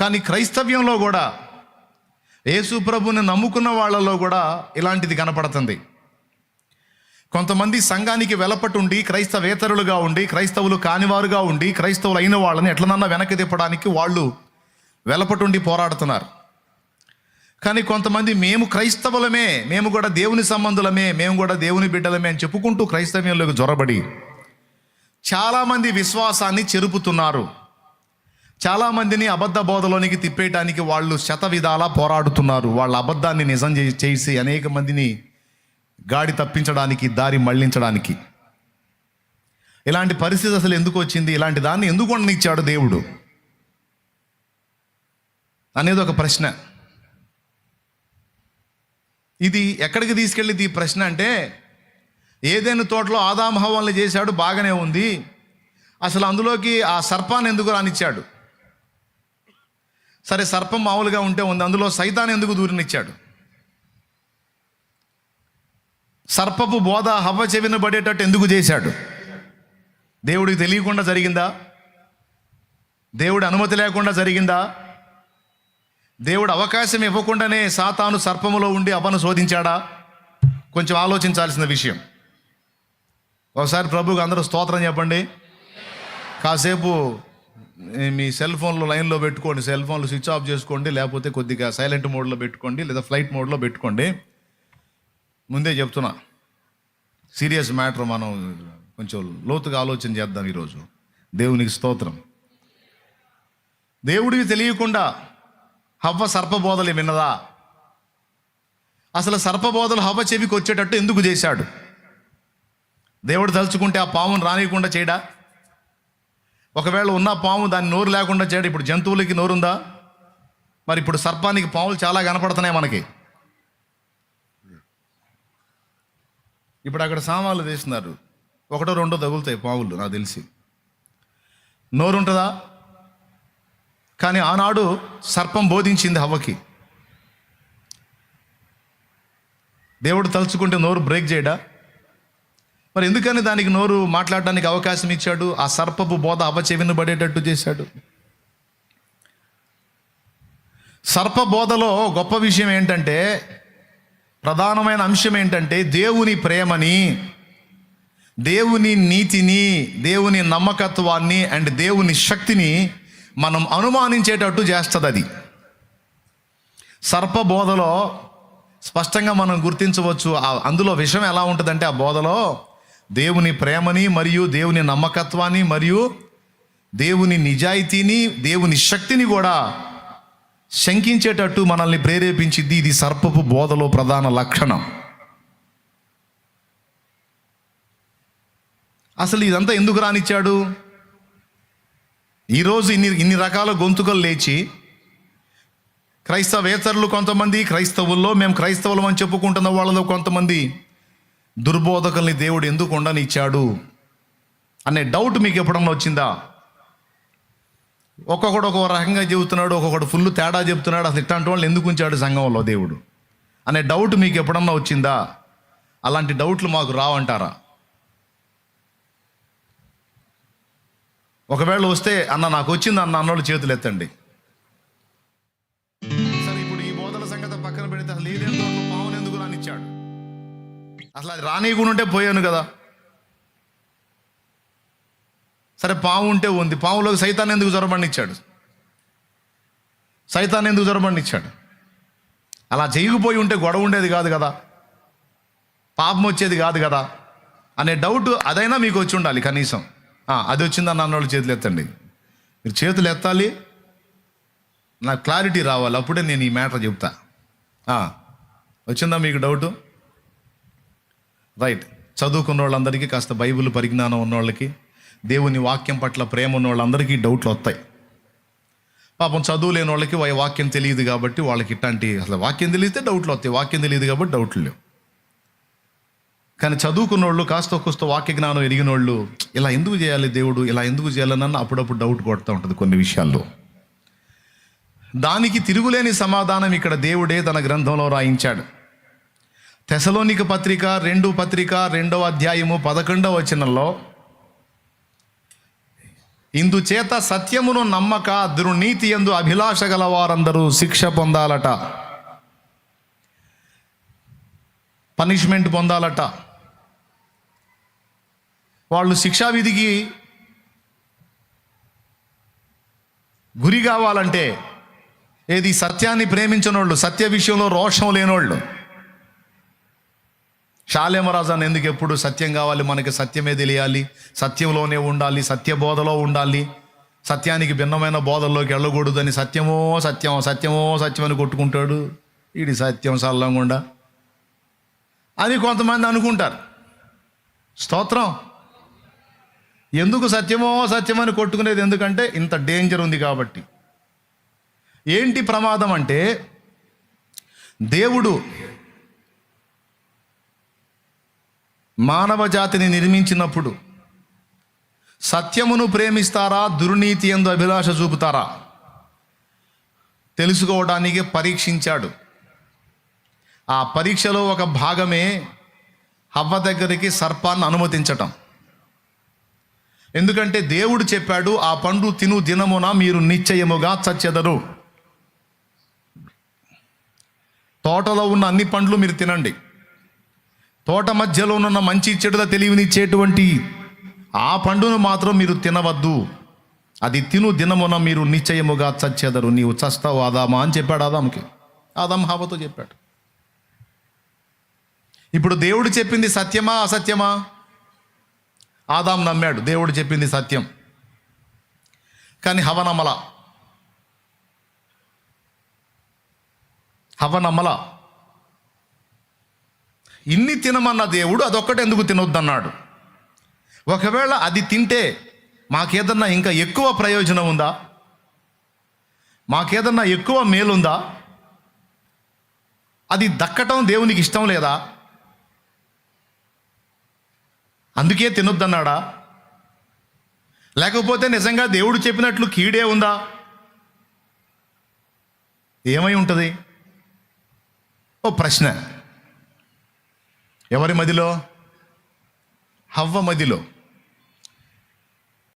కానీ క్రైస్తవ్యంలో కూడా యేసు ప్రభుని నమ్ముకున్న వాళ్ళలో కూడా ఇలాంటిది కనపడుతుంది. కొంతమంది సంఘానికి వెలపటుండి క్రైస్తవేతరులుగా ఉండి క్రైస్తవులు కానివారుగా ఉండి క్రైస్తవులు అయిన వాళ్ళని ఎట్లనన్నా వెనక్కి తిప్పడానికి వాళ్ళు వెలపటుండి పోరాడుతున్నారు. కానీ కొంతమంది మేము క్రైస్తవులమే మేము కూడా దేవుని సంబంధులమే మేము కూడా దేవుని బిడ్డలమే అని చెప్పుకుంటూ క్రైస్తవ్యంలోకి జొరబడి చాలామంది విశ్వాసాన్ని చెరుపుతున్నారు. చాలామందిని అబద్ధ బోధలోనికి తిప్పేయటానికి వాళ్ళు శత విధాలా పోరాడుతున్నారు. వాళ్ళ అబద్ధాన్ని నిజం చే- చేసి అనేక మందిని గాడి తప్పించడానికి దారి మళ్ళించడానికి. ఇలాంటి పరిస్థితి అసలు ఎందుకు వచ్చింది? ఇలాంటి దాన్ని ఎందుకు ఉండనిచ్చాడు దేవుడు? అనేది ఒక ప్రశ్న. ఇది ఎక్కడికి తీసుకెళ్ళింది ఈ ప్రశ్న అంటే ఏదైనా తోటలో ఆదాం చేశాడు బాగానే ఉంది. అసలు అందులోకి ఆ సర్పాన్ని ఎందుకు రానిచ్చాడు? సరే సర్పం మామూలుగా ఉంటే ఉంది. అందులో సైతాన్ని ఎందుకు దూరినిచ్చాడు? సర్పపు బోధ హవ్వ చెవిన పడేటట్టు ఎందుకు చేశాడు? దేవుడికి తెలియకుండా జరిగిందా? దేవుడి అనుమతి లేకుండా జరిగిందా? దేవుడు అవకాశం ఇవ్వకుండానే సాతాను సర్పములో ఉండి అవ్వను శోధించాడా? కొంచెం ఆలోచించాల్సిన విషయం. ఒకసారి ప్రభుకి అందరూ స్తోత్రం చెప్పండి. కాసేపు మీ సెల్ ఫోన్లో లైన్లో పెట్టుకోండి. సెల్ ఫోన్లు స్విచ్ ఆఫ్ చేసుకోండి. లేకపోతే కొద్దిగా సైలెంట్ మోడ్లో పెట్టుకోండి. లేదా ఫ్లైట్ మోడ్లో పెట్టుకోండి. ముందే చెప్తున్నా. సీరియస్ మ్యాటర్ మనం కొంచెం లోతుగా ఆలోచన చేద్దాం ఈరోజు. దేవునికి స్తోత్రం. దేవుడికి తెలియకుండా హవ్వ సర్పబోధలు విన్నదా? అసలు సర్పబోధలు హవ్వ చెవికి వచ్చేటట్టు ఎందుకు చేశాడు? దేవుడు తలుచుకుంటే ఆ పామును రానియకుండా చేయడా? ఒకవేళ ఉన్న పాము దాని నోరు లేకుండా చేయడం ఇప్పుడు జంతువులకి నోరుందా? మరి ఇప్పుడు సర్పానికి పాములు చాలా కనపడుతున్నాయి మనకి. ఇప్పుడు అక్కడ సామాన్లు తీస్తున్నారు. ఒకటో రెండో తగులుతాయి పాములు నాకు తెలిసి. నోరు ఉంటుందా కానీ ఆనాడు సర్పం బోధించింది హవ్వకి. దేవుడు తలుచుకుంటే నోరు బ్రేక్ చేయడా? మరి ఎందుకని దానికి నోరు మాట్లాడడానికి అవకాశం ఇచ్చాడు? ఆ సర్పపు బోధ అవచెవిన పడేటట్టు చేశాడు. సర్ప బోధలో గొప్ప విషయం ఏంటంటే ప్రధానమైన అంశం ఏంటంటే దేవుని ప్రేమని దేవుని నీతిని దేవుని నమ్మకత్వాన్ని అండ్ దేవుని శక్తిని మనం అనుమానించేటట్టు చేస్తుంది అది సర్ప బోధలో స్పష్టంగా మనం గుర్తించవచ్చు అందులో విషయం ఎలా ఉంటుందంటే ఆ బోధలో దేవుని ప్రేమని మరియు దేవుని నమ్మకత్వాన్ని మరియు దేవుని నిజాయితీని దేవుని శక్తిని కూడా శంకించేటట్టు మనల్ని ప్రేరేపించింది ఇది సర్పపు బోధలో ప్రధాన లక్షణం. అసలు ఇదంతా ఎందుకు రానిచ్చాడు? ఈరోజు ఇన్ని ఇన్ని రకాల గొంతుకలు లేచి క్రైస్తవేతరులు కొంతమంది క్రైస్తవుల్లో మేము క్రైస్తవులం అని చెప్పుకుంటున్న వాళ్ళలో కొంతమంది దుర్బోధకుల్ని దేవుడు ఎందుకు ఉండనిచ్చాడు? అనే డౌట్ మీకు ఎప్పుడన్నా వచ్చిందా? ఒక్కొక్కడు ఒక్కొక్క రకంగా చెబుతున్నాడు ఒక్కొక్కడు ఫుల్ తేడా చెబుతున్నాడు అసలు ఇట్లాంటి వాళ్ళు ఎందుకు ఉంచాడు సంఘంలో దేవుడు? అనే డౌట్ మీకు ఎప్పుడన్నా వచ్చిందా? అలాంటి డౌట్లు మాకు రావంటారా? ఒకవేళ వస్తే అన్న నాకు వచ్చింది అన్న అన్నోళ్ళు చేతులు ఎత్తండి. అసలు అది రానియకుండా ఉంటే పోయాను కదా. సరే పాము ఉంటే ఉంది. పాములోకి సైతాన్ని ఎందుకు జ్వరబండిచ్చాడు సైతాన్ని ఎందుకు జ్వరబండిచ్చాడు అలా చేయకపోయి ఉంటే గొడవ ఉండేది కాదు కదా. పాపం వచ్చేది కాదు కదా. అనే డౌట్ అదైనా మీకు వచ్చి ఉండాలి కనీసం. అది అది వచ్చిందన్న అన్నోళ్ళు చేతులు ఎత్తండి. మీరు చేతులు ఎత్తాలి. నాకు క్లారిటీ రావాలి. అప్పుడే నేను ఈ మ్యాటర్ చెప్తా. వచ్చిందా మీకు డౌటు రైట్ చదువుకున్న వాళ్ళందరికీ కాస్త బైబిల్ పరిజ్ఞానం ఉన్న వాళ్ళకి దేవుని వాక్యం పట్ల ప్రేమ ఉన్న వాళ్ళందరికీ డౌట్లు వస్తాయి పాపం చదువు లేని వాళ్ళకి వా- వాక్యం తెలియదు కాబట్టి వాళ్ళకి ఇట్లాంటి అసలు వాక్యం తెలిస్తే డౌట్లు వస్తాయి వాక్యం తెలియదు కాబట్టి డౌట్లు లేవు. కానీ చదువుకున్న వాళ్ళు కాస్త కొస్త వాక్య జ్ఞానం ఎరిగిన వాళ్ళు ఇలా ఎందుకు చేయాలి దేవుడు ఇలా ఎందుకు చేయాలన్న అప్పుడప్పుడు డౌట్ కొడుతూ ఉంటుంది కొన్ని విషయాల్లో. దానికి తిరుగులేని సమాధానం ఇక్కడ దేవుడే తన గ్రంథంలో రాయించాడు. తెసలోనిక పత్రిక రెండు పత్రిక రెండవ అధ్యాయము పదకొండవ వచనంలో ఇందుచేత సత్యమును నమ్మక దుర్నీతి ఎందు అభిలాష గల వారందరూ శిక్ష పొందాలట. పనిష్మెంట్ పొందాలట. వాళ్ళు శిక్షావిధికి గురి కావాలంటే ఏది సత్యాన్ని ప్రేమించిన వాళ్ళు సత్య విషయంలో రోషం లేనోళ్ళు శాలేమరాజు అని ఎందుకు ఎప్పుడు సత్యం కావాలి? మనకి సత్యమే తెలియాలి. సత్యంలోనే ఉండాలి. సత్య బోధలో ఉండాలి. సత్యానికి భిన్నమైన బోధల్లోకి వెళ్ళకూడదని సత్యమో సత్యం సత్యమో సత్యం అని కొట్టుకుంటాడు. ఇది సత్యం సల్లంగుండా. అని కొంతమంది అనుకుంటారు. స్తోత్రం. ఎందుకు సత్యమో సత్యమని కొట్టుకునేది ఎందుకంటే ఇంత డేంజర్ ఉంది కాబట్టి. ఏంటి ప్రమాదం అంటే దేవుడు మానవ జాతిని నిర్మించినప్పుడు సత్యమును ప్రేమిస్తారా దుర్నీతి ఎందు అభిలాష చూపుతారా? తెలుసుకోవడానికి పరీక్షించాడు. ఆ పరీక్షలో ఒక భాగమే హవ్వ దగ్గరికి సర్పాన్ని అనుమతించటం. ఎందుకంటే దేవుడు చెప్పాడు ఆ పండు తిను దినమున మీరు నిశ్చయముగా చచ్చెదరు. తోటలో ఉన్న అన్ని పండ్లు మీరు తినండి. తోట మధ్యలో ఉన్న మంచి చెడుల తెలివినిచ్చేటువంటి ఆ పండును మాత్రం మీరు తినవద్దు. అది తిను దినమున మీరు నిశ్చయముగా చచ్చెదరు. నీవు చస్తావు ఆదామా అని చెప్పాడు ఆదాముకి. ఆదాం హావతో చెప్పాడు. ఇప్పుడు దేవుడు చెప్పింది సత్యమా అసత్యమా? ఆదాం నమ్మాడు. దేవుడు చెప్పింది సత్యం. కానీ హవనమల హవనమల ఇన్ని తినమన్న దేవుడు అదొక్కటి ఎందుకు తినొద్దన్నాడు? ఒకవేళ అది తింటే మాకేదన్నా ఇంకా ఎక్కువ ప్రయోజనం ఉందా? మాకేదన్నా ఎక్కువ మేలుందా? అది దక్కటం దేవునికి ఇష్టం లేదా? అందుకే తినొద్దన్నాడా? లేకపోతే నిజంగా దేవుడు చెప్పినట్లు కీడే ఉందా? ఏమై ఉంటుంది? ఓ ప్రశ్న. ఎవరి మదిలో? హవ్వ మదిలో.